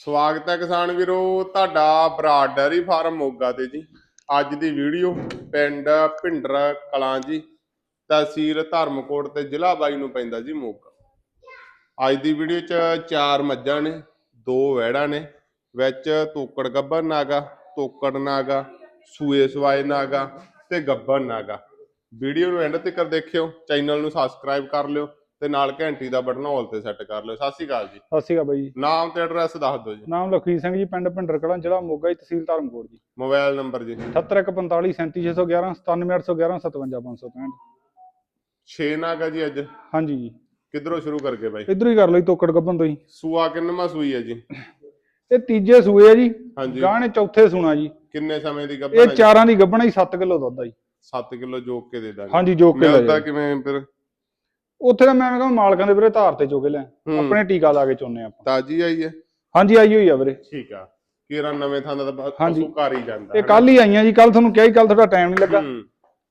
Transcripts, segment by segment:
ਸਵਾਗਤ ਹੈ ਕਿਸਾਨ ਵੀਰੋ, ਤੁਹਾਡਾ ਬਰਾਡ ਡੈਰੀ ਫਾਰਮ ਮੋਗਾ ਤੇ ਜੀ। ਅੱਜ ਦੀ ਵੀਡੀਓ ਪਿੰਡ ਭਿੰਡਰ ਕਲਾਂ ਜੀ, ਤਹਿਸੀਲ ਧਰਮਕੋਟ ਤੇ ਜ਼ਿਲ੍ਹਾ ਬਾਈ ਨੂੰ ਪੈਂਦਾ ਜੀ ਮੋਗਾ। ਅੱਜ ਦੀ ਵੀਡੀਓ 'ਚ ਚਾਰ ਮੱਝਾਂ ਨੇ, ਦੋ ਵਹਿੜਾਂ ਨੇ, ਵਿੱਚ ਤੋਕੜ ਗੱਬਰ ਨਾਗਾ, ਤੋਕੜ ਨਾਗਾ, ਸੂਏ ਸਵਾਏ ਨਾਗਾ ਤੇ ਗੱਬਰ ਨਾਗਾ। ਵੀਡੀਓ ਨੂੰ ਐਂਡ ਤੱਕ ਦੇਖਿਓ, ਚੈਨਲ ਨੂੰ ਸਬਸਕ੍ਰਾਈਬ ਕਰ ਲਿਓ ਤੇ ਨਾਲ ਘੰਟੀ ਦਾ ਬਟਨ ਹਾਲ ਤੇ ਸੈੱਟ ਕਰ ਲਿਓ। ਸਤਿ ਸ਼੍ਰੀ ਅਕਾਲ ਜੀ। ਸਤਿ ਸ਼੍ਰੀ ਅਕਾਲ ਬਾਈ ਜੀ। ਨਾਮ ਤੇ ਐਡਰੈਸ ਦੱਸ ਦਿਓ ਜੀ। ਨਾਮ ਲਖਵੀਰ ਸਿੰਘ ਜੀ ਪਿੰਡ ਭਿੰਡਰ ਕਲਾਂ ਜ਼ਿਲ੍ਹਾ ਮੋਗਾ ਜੀ ਤਹਿਸੀਲ ਧਰਮਕੋਟ ਜੀ। ਮੋਬਾਈਲ ਨੰਬਰ ਜੀ। 7145 37611 97811 57565 6 ਨਾਗਾ ਜੀ ਅੱਜ। ਹਾਂਜੀ ਜੀ। ਕਿੱਧਰੋਂ ਸ਼ੁਰੂ ਕਰਕੇ ਬਾਈ? ਇਧਰੋਂ ਹੀ ਕਰ ਲਈ ਤੋਕੜ ਗੱਬਨ ਤੋਂ ਹੀ। ਸੂਆ ਕਿੰਨਵਾਂ ਸੂਈ ਹੈ ਜੀ? ਇਹ ਤੀਜੇ ਸੂਏ ਆ ਜੀ। ਹਾਂਜੀ। ਗਾਣੇ ਚੌਥੇ ਸੁਣਾ ਜੀ। ਕਿੰਨੇ ਸਮੇਂ ਦੀ ਇਹ ਗੱਭਣ ਚਾਰਾਂ ਦੀ ਗੱਬਣਾ ਹੀ 7 ਕਿਲੋ ਦੁੱਧ ਆ ਜੀ। 7 ਕਿਲੋ ਜੋਕ ਕੇ ਦੇ ਦਾਂਗੇ। ਹਾਂਜੀ ਜੋ ਕੇ ਲੈ ਮਿਲਦਾ। ਕਿਵੇਂ ਫਿਰ? ਉੱਥੇ ਤਾਂ ਮੈਂ ਕਹਿੰਦਾ ਮਾਲਕਾਂ ਦੇ ਵੀਰੇ ਧਾਰ ਤੇ ਚੋਕੇ ਲੈ। ਆਪਣੇ ਟੀਕਾ ਲਾ ਕੇ ਚੋਨੇ ਆਪਾਂ। ਤਾਜੀ ਆਈ ਹੈ? ਹਾਂਜੀ ਆਈ ਹੋਈ ਆ ਵੀਰੇ। ਠੀਕ ਆ। ਕੀਰਾ ਨਵੇਂ ਥਾਂ ਦਾ ਤਾਂ ਹਾਂਜੀ। ਪਸ਼ੂ ਘਰ ਹੀ ਜਾਂਦਾ ਇਹ ਕੱਲ ਹੀ ਆਈਆਂ ਜੀ ਕੱਲ ਤੁਹਾਨੂੰ ਕਿਹਾ ਹੀ ਕੱਲ ਤੁਹਾਡਾ ਟਾਈਮ ਨਹੀਂ ਲੱਗਾ। ਹੂੰ।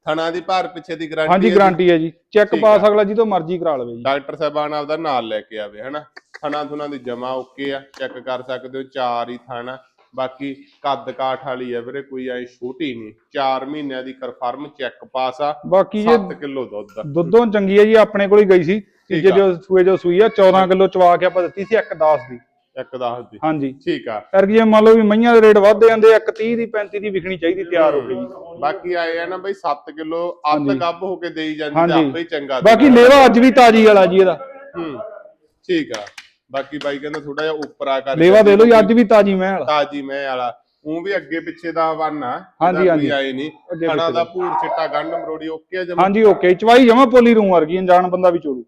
ਥਣਾ ਦੀ ਭਾਰ ਪਿੱਛੇ ਦੀ ਗਾਰੰਟੀ ਹਾਂਜੀ ਗਾਰੰਟੀ ਹੈ ਜੀ। ਚੈੱਕ ਠੀਕ ਪਾਸ। ਅਗਲਾ ਜੀ ਤੋਂ ਮਰਜ਼ੀ ਕਰਾ ਲਵੇ ਜੀ। ਡਾਕਟਰ ਸਾਹਿਬਾਨ ਆਪਦਾ ਨਾਲ ਲੈ ਕੇ ਆਵੇ ਹਨਾ? ਥਣਾ ਥੁਣਾ ਦੀ ਜਮਾ ਓਕੇ ਆ ਚੈੱਕ ਕਰ ਸਕਦੇ ਹੋ ਚਾਰ ਹੀ ਥਾਣਾ। ਬਾਕੀ ਕੱਦ ਕਾਠ ਵਾਲੀ ਆ ਵੀਰੇ ਕੋਈ ਐ ਛੋਟੀ ਨਹੀਂ 4 ਮਹੀਨਿਆਂ ਦੀ ਕਨਫਰਮ ਚੈੱਕ ਪਾਸ ਆ ਬਾਕੀ ਜੇ 7 ਕਿਲੋ ਦੁੱਧ ਆ। ਦੁੱਧੋਂ ਚੰਗੀ ਹੈ ਜੀ ਆਪਣੇ ਕੋਲ ਹੀ ਗਈ ਸੀ ਤੀਜੇ ਆ। ਜੋ ਸੂਏ ਜੋ ਸੂਈ ਆ 14 ਕਿਲੋ ਚਵਾ ਕੇ ਆਪਾਂ ਦਿੱਤੀ ਸੀ 1.10 ਦੀ ਇੱਕ ਦਸ ਦੀ ਹਾਂਜੀ ਠੀਕ ਆ ਫਿਰ ਜੇ ਮੰਨ ਲਓ ਵੀ ਮਈਆਂ ਦੇ ਰੇਟ ਵੱਧਦੇ ਜਾਂਦੇ 1.30 ਦੀ 35 ਦੀ ਵਿਕਣੀ ਚਾਹੀਦੀ ਤਿਆਰ ਹੋ ਗਈ ਬਾਕੀ ਆਏ ਆ ਨਾ ਬਈ 7 ਕਿਲੋ ਅੱਧ। ਗੱਭ ਹੋ ਕੇ ਦੇਈ ਜਾਂਦੀ। ਤਾਂ ਆਪੇ ਹੀ ਚੰਗਾ ਬਾਕੀ। ਲੇਵਾ ਅੱਜ ਵੀ ਤਾਜੀ ਵਾਲਾ ਜੀ ਇਹਦਾ ਹੂੰ ਠੀਕ ਆ ਬਾਕੀ ਬਾਈ ਕਹਿੰਦਾ ਥੋੜਾ ਜਿਹਾ ਉੱਪਰ ਆ ਕਰ ਲੇਵਾ ਦੇ ਲਓ ਜੀ ਅੱਜ ਵੀ ਤਾਜੀ ਮੈਂ ਵਾਲਾ। ਤਾਜੀ ਮੈਂ ਵਾਲਾ। ਉਹ ਵੀ ਅੱਗੇ ਪਿੱਛੇ ਦਾ ਵਨ ਆ ਹਾਂਜੀ, ਇਹਦਾ ਹਾਂਜੀ। ਆਏ ਨਹੀਂ ਪਿੱਛੇ ਦਾ। ਭੂਰ ਚਿੱਟਾ ਗੰਢ ਮਰੋੜੀ ਓਕੇ ਆ ਜਮਾ? ਹਾਂਜੀ ਓਕੇ। ਚਵਾਈ ਜਮਾ ਪੋਲੀ ਰੂਮ ਵਰਗੀ ਅਣਜਾਣ ਬੰਦਾ ਵੀ ਚੋੜੂ।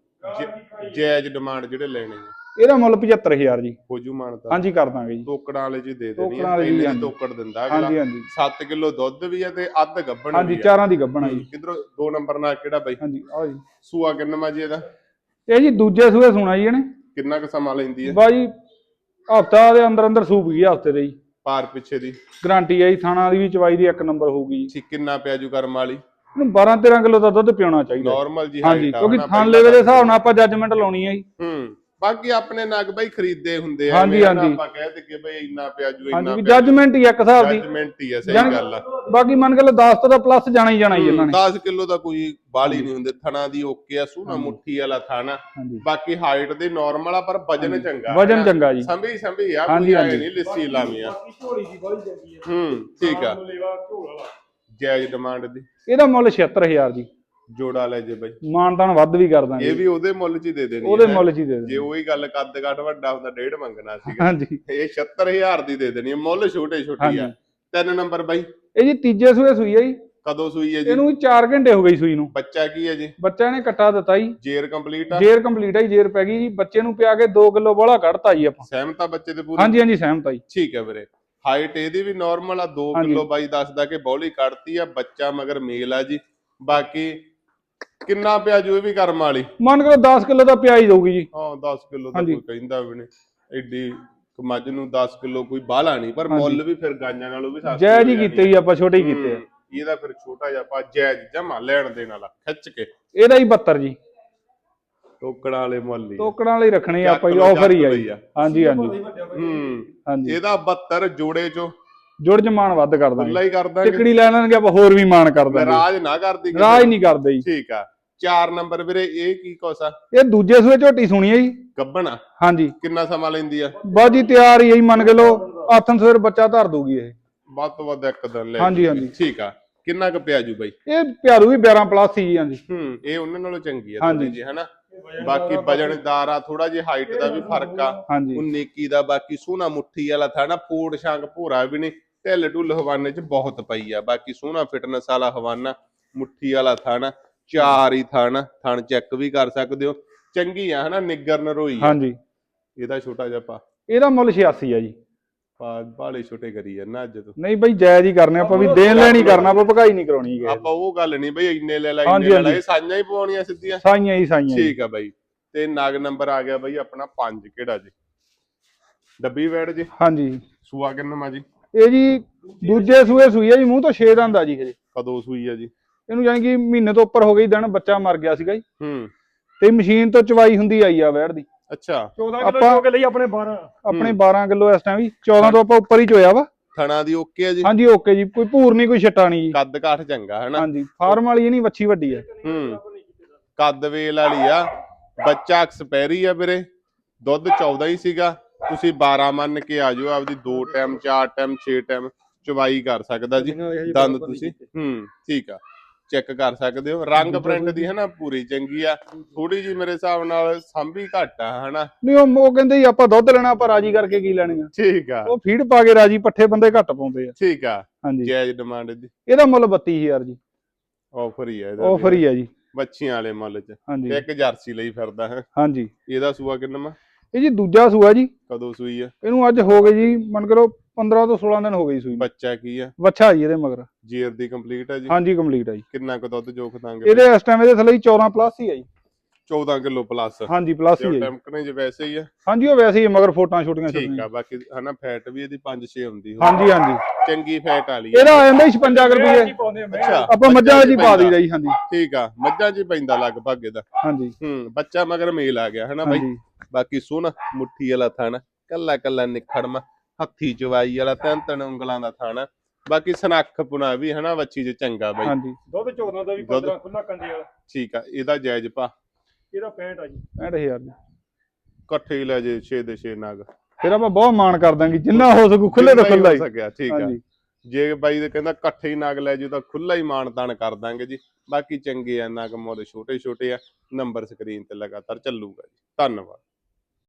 ਜਾਇਜ਼ ਡਿਮਾਂਡ ਜਿਹੜੇ ਲੈਣੇ ਆ। ਇਹਦਾ ਮੁੱਲ 75000 ਜੀ। ਹੋਜੂ ਮਾਨਤਾ ਹਾਂਜੀ ਕਰ ਦਾਂਗੇ ਜੀ। ਤੋਕੜਾਂ ਵਾਲੇ ਜੀ ਦੇ ਦੇਣੀ ਤੋਕੜਾਂ ਆ ਵਾਲੇ ਜੀ, ਇੰਨੇ ਦੀ ਹਾਂਜੀ। ਤੋਕੜ ਦਿੰਦਾ ਹਾਂਜੀ ਅਗਲਾ। ਹਾਂਜੀ 7 ਕਿਲੋ ਦੁੱਧ ਵੀ ਆ ਤੇ ਅੱਧ ਗੱਭਣ ਹਾਂਜੀ ਵੀ ਆ। ਚਾਰਾਂ ਦੀ ਗੱਬਣਾ ਜੀ। ਕਿਧਰੋਂ? ਦੋ ਨੰਬਰ ਨਾਲ ਕਿਹੜਾ ਬਾਈ? ਹਾਂਜੀ ਆ ਜੀ। ਸੂਆ ਕਿੰਨਾ ਜੀ ਇਹਦਾ? ਇਹ ਜੀ ਦੂਜੇ ਸੂਏ ਸੁਣਾ ਜੀ ਇਹਨੇ। ਕਿੰਨਾ ਕੁ ਸਮਾਂ ਲੈਂਦੀ ਹੈ? ਬਾਜੀ ਹਫਤਾ ਦੇ ਅੰਦਰ ਅੰਦਰ ਸੂਪ ਗਈ ਹਫ਼ਤੇ ਦੇ ਜੀ ਪਾਰ ਪਿੱਛੇ ਦੀ। ਗਾਰੰਟੀ ਹੈ ਜੀ ਥਾਣਾ ਦੀ ਵੀ ਚਵਾਈ ਦੀ ਇੱਕ ਨੰਬਰ ਹੋਊਗੀ ਜੀ ਠੀਕ ਕਿੰਨਾ ਪਿਆ ਜੂ ਕਰਮ ਵਾਲੀ? ਇਹਨੂੰ 12 13 ਕਿਲੋ ਦਾ ਦੁੱਧ ਪਿਉਣਾ ਚਾਹੀਦਾ। ਨਾਰਮਲ ਜੀ ਹਾਂਜੀ height ਆ ਕਿਉਂਕਿ ਹਨਾ ਥਣ ਪਹਿਲਾਂ ਲੈਵੇ ਦੇ ਹਿਸਾਬ ਨਾਲ ਆਪਾਂ ਜੱਜਮੈਂਟ ਲਾਉਣੀ ਹੈ ਜੀ। ਹੂੰ। ਬਾਕੀ ਆਪਣੇ ਨਗ ਬਾਈ ਖਰੀਦਦੇ ਹੁੰਦੇ ਆ ਹਾਂਜੀ, ਨਾ ਹਾਂਜੀ। ਆਪਾਂ ਕਹਿ ਦੇ ਕਿ ਬਈ ਇੰਨਾ ਪਿਆ ਜੂ ਇੰਨਾ ਹਾਂਜੀ ਵੀ ਜੱਜਮੈਂਟ ਹੀ ਇੱਕ ਹਿਸਾਬ ਦੀ। ਜਜਮੈਂਟ ਹੀ ਆ ਸਹੀ ਜਾਣੀ- ਗੱਲ ਆ। ਬਾਕੀ ਮੰਨ ਕੇ ਲਓ 10 ਤੋਂ ਤਾਂ ਪਲੱਸ ਜਾਣਾ ਹੀ ਜਾਣਾ ਜੀ ਇਹਨਾਂ ਨੇ। 10 ਕਿਲੋ ਦਾ ਕੋਈ ਬਾਲੀ ਨਹੀਂ ਹੁੰਦੇ ਥਣਾ ਦੀ ਓਕੇ ਆ ਸੂਨਾ ਮੁੱਠੀ ਵਾਲਾ ਥਾਣਾ। ਹਾਂਜੀ। ਬਾਕੀ ਹਾਈਟ ਦੇ ਨਾਰਮਲ ਆ ਪਰ ਵਜਨ ਚੰਗਾ। ਵਜਨ। ਚੰਗਾ ਜੀ। ਸੰਭੀ ਸੰਭੀ ਆ ਹਾਂਜੀ, ਕੋਈ ਆਏ ਹਾਂਜੀ। ਨਹੀਂ ਲਿੱਸੀ ਲਾਵੀਂ ਆ। ਹੂੰ ਠੀਕ ਆ। ਜਾਇਜ਼ ਡਿਮਾਂਡ ਦੀ। ਇਹਦਾ ਮੁੱਲ 76000 ਜੀ। ਜੋੜਾ ਲੈ ਜੇ ਬਾਈ। ਮਾਨਤਾਨ ਵੱਧ ਵੀ ਕਰ ਦਾਂਗੇ। ਇਹ ਵੀ ਉਹਦੇ ਮੁੱਲ 'ਚ ਹੀ ਦੇ ਦੇਣੀ ਉਹਦੇ। ਮੁੱਲ 'ਚ ਹੀ ਦੇ ਜੇ ਦੇ ਉਹੀ ਗੱਲ ਕੱਦ ਕੱਟ ਵੱਡਾ ਹੁੰਦਾ ਡੇਢ ਮੰਗਣਾ ਸੀਗਾ। ਹਾਂਜੀ। ਇਹ 76000 ਦੀ ਦੇ ਦੇਣੀ ਹੈ। ਮੁੱਲ ਛੋਟੇ ਛੋਟੀ ਆ। ਤਿੰਨ ਨੰਬਰ ਬਾਈ। ਇਹ ਜੀ ਤੀਜੇ ਸੂਏ ਸੂਈ ਹੈ ਜੀ। ਕਦੋਂ ਸੂਈ ਹੈ ਜੀ? ਇਹਨੂੰ 4 ਘੰਟੇ ਹੋ ਗਈ ਸੂਈ ਨੂੰ। ਬੱਚਾ ਕੀ ਹੈ ਜੀ? ਬੱਚਾ ਨੇ ਕੱਟਾ ਦਿੱਤਾ ਜੀ। ਜੇਰ ਕੰਪਲੀਟ ਆ? ਜੇਰ ਕੰਪਲੀਟ ਹੈ ਜੀ ਜੇਰ ਪੈ ਗਈ ਜੀ। ਬੱਚੇ ਨੂੰ ਪਿਆ ਕੇ 2 ਕਿਲੋ ਬੋਲਾ ਕੱਢਤਾ ਜੀ ਆਪਾਂ। ਸਹਿਮਤ ਆ ਬੱਚੇ ਦੇ ਪੂਰੀ? ਹਾਂਜੀ ਹਾਂਜੀ ਸਹਿਮਤ ਆ ਜੀ। ਠੀਕ ਹੈ ਵੀਰੇ। ਹਾਈਟ ਇਹਦੀ ਵੀ ਨਾਰਮਲ ਆ। 2 ਹਾਂਜੀ। ਕਿਲੋ ਬਾਈ ਦੱਸਦਾ ਕਿ ਬੌਲੀ ਕੱਢਤੀ ਆ। ਬੱਚਾ ਮਗਰ ਮੇਲ ਆ ਜੀ। ਬਾਕੀ ਕਿੰਨਾ ਪਿਆ ਜੂ ਇਹ ਵੀ ਕਰਮ ਵਾਲੀ? ਮੰਨ ਕੇ ਲਓ 10 ਕਿਲੋ ਦਾ ਪਿਆਈ ਦਊਗੀ ਜੀ। ਹਾਂ 10 ਕਿਲੋ ਤਾਂ ਹਾਂਜੀ। ਕੋਈ ਕਹਿੰਦਾ ਵੀ ਨਹੀਂ। ਐਡੀ ਕੁ ਮੱਝ ਨੂੰ 10 ਕਿਲੋ ਕੋਈ ਬਾਹਲਾ ਨਹੀਂ ਪਰ। ਮੁੱਲ ਵੀ ਫਿਰ ਗਾਈਆਂ ਨਾਲੋਂ ਵੀ ਸਸਤਾ ਜੈ ਜੀ ਕੀਤੇ ਜੀ ਆਪਾਂ ਛੋਟੇ ਹੀ ਕੀਤੇ ਆ। ਇਹਦਾ ਫਿਰ ਛੋਟਾ ਜਿਹਾ ਪਾ ਜਾਇਜ਼ ਜਮਾ ਲੈਣ ਦੇਣ ਵਾਲਾ ਖਿੱਚ ਕੇ। ਇਹਦਾ ਹੀ 72 ਜੀ। ਟੋਕੜਾ ਵਾਲੇ ਮੁੱਲ ਹੀ ਆ। ਤੋਕੜਾਂ ਵਾਲੀ ਰੱਖਣੀ ਆ ਆਪਾਂ ਜੀ ਆਫਰ ਹੀ ਆ ਜੀ। ਹਾਂਜੀ ਹਾਂਜੀ। ਹੂੰ ਹਾਂਜੀ। ਇਹਦਾ 72 ਜੋੜੇ ਚੋਂ। ਜੁੜ ਜਮਾਨ ਵੱਧ ਕਰ ਦਾਂਗੇ ਹੀ ਕਰ ਦਾਂਗੇ ਟਿਕੜੀ ਲੈ ਲੈਣਗੇ ਆਪਾਂ ਹੋਰ ਵੀ ਮਾਨ ਕਰ ਦਾਂਗੇ ਨਾਰਾਜ਼ ਨਾ ਕਰਦੀ ਰਾਜ। ਨਹੀਂ ਕਰਦੇ ਜੀ। ਠੀਕ ਆ। ਚਾਰ ਨੰਬਰ ਵੀਰੇ ਇਹ ਕੀ ਕੋਸਾ? ਇਹ ਦੂਜੇ ਸੂਏ ਝੋਟੀ ਸੁਣੀ ਹੈ ਜੀ। ਗੱਬਣਾ ਹਾਂਜੀ। ਕਿੰਨਾ ਸਮਾਂ ਲੈਂਦੀ ਆ? ਬਾਜੀ ਤਿਆਰ ਹੀ ਹੈ ਜੀ ਮੰਨ ਕੇ ਲਓ ਆਥਨ ਸਵੇਰ ਬੱਚਾ ਧਰ ਦੂਗੀ ਇਹ। ਵੱਧ ਤੋਂ ਵੱਧ ਇੱਕ ਦਿਨ ਲੈ ਹਾਂਜੀ। ਹਾਂਜੀ। ਠੀਕ ਆ। ਕਿੰਨਾ ਕੁ ਪਿਆ ਜੂ ਬਾਈ? ਇਹ ਪਿਆਰੂ ਵੀ 12 ਪਲੱਸ ਹੀ ਹਾਂਜੀ। ਹੂੰ ਇਹ ਉਹਨਾਂ ਨਾਲੋਂ ਚੰਗੀ ਆ ਹਾਂਜੀ। ਥੋੜੀ ਜੀ ਹਨਾ? ਬਾਕੀ ਵਜਨਦਾਰ ਆ ਥੋੜਾ ਜਿਹਾ ਹਾਈਟ ਦਾ ਵੀ ਫ਼ਰਕ ਆ। ਹਾਂਜੀ। 19 ਕੀ ਦਾ ਬਾਕੀ ਸੋਹਣਾ ਮੁੱਠੀ ਵਾਲਾ ਥਾ ਨਾ ਫੂਡ ਸ਼ਾਂਕ ਭੂਰਾ ਵੀ ਨਹੀਂ। ਢਿੱਲ ਢੁੱਲ ਹਵਾਨੇ ਚ ਬਹੁਤ ਪਈ ਆ। ਬਾਕੀ ਸੋਹਣਾ ਫਿਟਨੈਸ ਵਾਲਾ ਹਵਾਨਾ ਮੁੱਠੀ ਵਾਲਾ ਥਾ ਨਾ ਚਾਰ ਹੀ ਥਾ ਨਾ ਥਣ ਚੈੱਕ ਵੀ ਕਰ ਸਕਦੇ ਹੋ। ਚੰਗੀ ਆ ਹਨਾ? ਨਿੱਗਰ ਨਰੋਈ ਆ। ਹਾਂਜੀ। ਇਹਦਾ ਛੋਟਾ ਜਿਹਾ ਪਾ। ਇਹਦਾ ਮੁੱਲ 86 ਆ ਜੀ। ਪਾ ਬਾਲੇ ਛੋਟੇ ਕਰੀ ਜਾਂਦਾ ਅੱਜ ਤੋਂ। ਨਹੀਂ ਬਈ ਜਾਇਜ਼ ਹੀ ਕਰਨੇ ਆਪਾਂ ਵੀ ਦੇਣ ਲੈਣ ਕਰਨਾ ਆਪਾਂ ਭਗਾਈ ਨਹੀਂ ਕਰਾਉਣੀ ਹੈਗੀ। ਆਪਾਂ ਉਹ ਗੱਲ ਨਹੀਂ ਬਈ ਇੰਨੇ ਲੈ ਲੈ ਇੰਨੇ ਲੈ ਸਾਈਆਂ ਹੀ ਪਵਾਉਣੀਆਂ ਸਿੱਧੀਆਂ। ਸਾਈਆਂ ਹੀ ਸਾਈਆਂ ਠੀਕ ਆ ਬਾਈ। ਤੇ ਨਗ ਨੰਬਰ ਆ ਗਿਆ ਬਾਈ ਆਪਣਾ 5 ਕਿਹੜਾ ਜੀ? ਡੱਬੀ ਵੈੜ ਜੀ। ਹਾਂਜੀ। ਸੂਆ ਕਿੰਨਾ ਮਾ ਜੀ? ਇਹ ਜੀ ਦੂਜੇ ਸੂਏ ਸੂਈ ਹੈ ਜੀ ਮੂੰਹ ਤੋਂ 6 ਦੰਦ ਆ ਜੀ ਹਜੇ ਕਦੋਂ ਸੂਈ ਆ ਜੀ? ਇਹਨੂੰ ਜਾਣੀ ਕਿ ਮਹੀਨੇ ਤੋਂ ਉੱਪਰ ਹੋ ਗਈ ਦਿਨ ਬੱਚਾ ਮਰ ਗਿਆ ਸੀਗਾ ਜੀ। ਹੂੰ। ਤੇ ਮਸ਼ੀਨ ਤੋਂ ਚਵਾਈ ਹੁੰਦੀ ਆਈ ਆ ਵੈੜ ਦੀ। ਅੱਛਾ। 14 ਕਿਲੋ ਕੇ ਲਈ ਆਪਣੇ 12 ਆਪਣੇ 12 ਕਿਲੋ ਇਸ ਟਾਈਮ ਵੀ। 14 ਤੋਂ ਆਪਾਂ ਉੱਪਰ ਹੀ ਚੋਇਆ ਵਾ। ਥਣਾ ਦੀ ਓਕੇ ਆ ਜੀ? ਹਾਂਜੀ ਓਕੇ ਜੀ। ਕੋਈ ਭੂਰ ਨਹੀਂ ਕੋਈ ਛੱਟਾ ਨਹੀਂ ਜੀ। ਕੱਦ ਕਾਠ ਚੰਗਾ ਹਨਾ? ਹਾਂਜੀ ਫਾਰਮ ਵਾਲੀ ਇਹ ਨਹੀਂ ਵੱਛੀ ਵੱਡੀ ਹੈ ਹੂੰ। ਕੱਦ ਵੇਲ ਵਾਲੀ ਆ। ਬੱਚਾ ਐਕਸਪੈਰੀ ਆ ਵੀਰੇ। ਦੁੱਧ 14 ਹੀ ਸੀਗਾ। ਤੁਸੀਂ 12 ਮੰਨ ਕੇ ਆ ਜਾਓ ਆਪਦੀ 2 ਟਾਈਮ 4 ਟਾਈਮ 6 ਟਾਈਮ ਚਵਾਈ ਕਰ ਸਕਦਾ ਜੀ ਦੰਦ ਤੁਸੀਂ। ਹੂੰ। ਠੀਕ ਆ ਚੈੱਕ ਕਰ ਸਕਦੇ ਹੋ। ਰੰਗ ਪ੍ਰਿੰਟ ਦੀ ਹੈ ਨਾ ਪੂਰੀ ਚੰਗੀ ਆ। ਥੋੜੀ ਜੀ ਮੇਰੇ ਹਿਸਾਬ ਨਾਲ ਸੰਭੀ ਘੱਟ ਆ ਹਨਾ। ਨਹੀਂ ਉਹ ਉਹ ਕਹਿੰਦੇ ਜੀ ਆਪਾਂ ਦੁੱਧ ਲੈਣਾ ਆਪਾਂ ਰਾਜੀ ਕਰਕੇ ਕੀ ਲੈਣੀ ਆ? ਠੀਕ ਆ। ਉਹ ਫੀਡ ਪਾ ਕੇ ਰਾਜੀ ਪੱਠੇ ਬੰਦੇ ਘੱਟ ਪਾਉਂਦੇ ਆ। ਠੀਕ ਆ। ਹਾਂਜੀ। ਜਾਇਜ਼ ਡਿਮਾਂਡ ਦੀ ਇਹਦਾ ਮੁੱਲ 32000 ਜੀ। ਆਫਰ ਹੀ ਆ ਇਹਦਾ ਆਫਰ ਹੀ ਆ ਜੀ। ਬੱਚੀਆਂ ਵਾਲੇ ਮੁੱਲ ਚ। ਤੇ ਇੱਕ ਜਰਸੀ ਲਈ ਫਿਰਦਾ ਹੈ। ਹਾਂਜੀ। ਇਹਦਾ ਸੂਆ ਕਿੰਨਾ ਇਹ ਜੀ ਦੂਜਾ ਸੂਆ ਜੀ। ਕਦੋਂ ਸੂਈ ਆ? ਇਹਨੂੰ ਅੱਜ ਹੋ ਗਏ ਜੀ ਮੰਨ ਕਰੋ 15 ਤੋਂ 16 ਦਿਨ ਹੋ ਗਏ ਜੀ ਸੂਈ। ਨੂੰ। ਬੱਚਾ ਕੀ ਆ? ਵੱਛਾ ਜੀ ਇਹਦੇ ਮਗਰ। ਜੀਰ ਦੀ ਕੰਪਲੀਟ ਆ ਜੀ? ਹਾਂਜੀ ਕੰਪਲੀਟ ਆ ਜੀ। ਕਿੰਨਾ ਕੁ ਦੁੱਧ ਜੋਖ ਦਾਂਗੇ? ਇਹਦੇ ਇਸ ਟਾਈਮ ਇਹਦੇ ਥੱਲੇ ਹੀ 14 ਪਲੱਸ ਹੀ ਆ ਜੀ। 14 ਕਿਲੋ ਪਲੱਸ ਹਾਂਜੀ ਪਲੱਸ ਹੀ ਆ ਜੀ। ਟੈਂਪਕਨੇ ਚ ਵੈਸੇ ਹੀ ਆ। ਹਾਂਜੀ ਉਹ ਵੈਸੇ ਹੀ ਮਗਰ ਫੋਟਾਂ ਛੋਟੀਆਂ ਠੀਕ ਛੋਟੀਆਂ। ਆ ਬਾਕੀ ਹਨਾ ਫੈਟ ਵੀ ਇਹਦੀ 5-6 ਹੁੰਦੀ ਹੋਊ। ਹਾਂਜੀ ਹਾਂਜੀ। ਚੰਗੀ ਫੈਟ ਵਾਲੀ ਆ। ਇਹਦਾ ਆ ਜਾਂਦਾ ਜੀ 56 ਕੁ ਰੁਪਏ ਪਾਉਂਦੇ ਆ ਅੱਛਾ ਆਪਾਂ ਮੱਝਾਂ ਜੀ ਪਾ। ਦਈਦਾ ਜੀ ਹਾਂਜੀ। ਠੀਕ ਆ ਮੱਝਾਂ 'ਚ ਹੀ ਪੈਂਦਾ ਲਗਭਗ ਇਹਦਾ। ਹਾਂਜੀ। ਹੂੰ ਬੱਚਾ ਮਗਰ ਮੇਲ ਆ ਗਿਆ ਹਨਾ ਬਾਈ? ਹਾਂਜੀ। ਬਾਕੀ ਸੋਹਣਾ ਮੁੱਠੀ ਵਾਲਾ ਥਣ ਕੱਲਾ ਕੱਲਾ ਨਿਖੜਮਾ ਹੱਥੀ ਚਵਾਈ ਵਾਲਾ ਤਿੰਨ ਤਿੰਨ ਉਂਗਲਾਂ ਦਾ ਥਣ। ਬਾਕੀ ਸਨੱਖ ਪੁਣਾ ਵੀ ਹਨਾ ਬੱਚੀ 'ਚ ਚੰਗਾ ਬਾਈ। ਹਾਂਜੀ। ਦੁੱਧ 14 ਦਾ ਵੀ ਦੁੱਧ- 15 ਖੁੱਲਾ ਕੰਡੇ ਵਾਲਾ। ਠੀਕ ਆ ਇਹਦਾ ਜਾਇਜ਼ ਪਾ। ਇਹਦਾ 65 ਆ ਜੀ। 65000 ਜੀ ਇਕੱਠੇ ਹੀ ਲੈ ਜੇ 6 ਦੇ 6 ਨਾਗ। ਫਿਰ ਆਪਾਂ ਬਹੁਤ ਮਾਣ ਕਰ ਦਾਂਗੇ ਜਿੰਨਾ ਹੋ ਸਕੂ ਖੁੱਲੇ ਤੋਂ ਖੁੱਲਾ ਹੋ ਹੀ ਸਕਿਆ ਠੀਕ ਆ। ਹਾਂਜੀ। ਜੇ ਬਾਈ ਦੇ ਕਹਿੰਦਾ ਇਕੱਠੇ ਹੀ ਨਾਗ ਲੈ ਜੂ ਤਾਂ ਖੁੱਲਾ ਹੀ ਮਾਣ ਤਾਣ ਕਰ ਦਾਂਗੇ ਜੀ। ਬਾਕੀ ਚੰਗੇ ਆ ਨਾਗ ਮੁੱਲ ਛੋਟੇ ਛੋਟੇ ਆ ਨੰਬਰ ਸਕਰੀਨ ਤੇ ਲਗਾਤਾਰ ਚੱਲੂਗਾ ਜੀ। ਧੰਨਵਾਦ।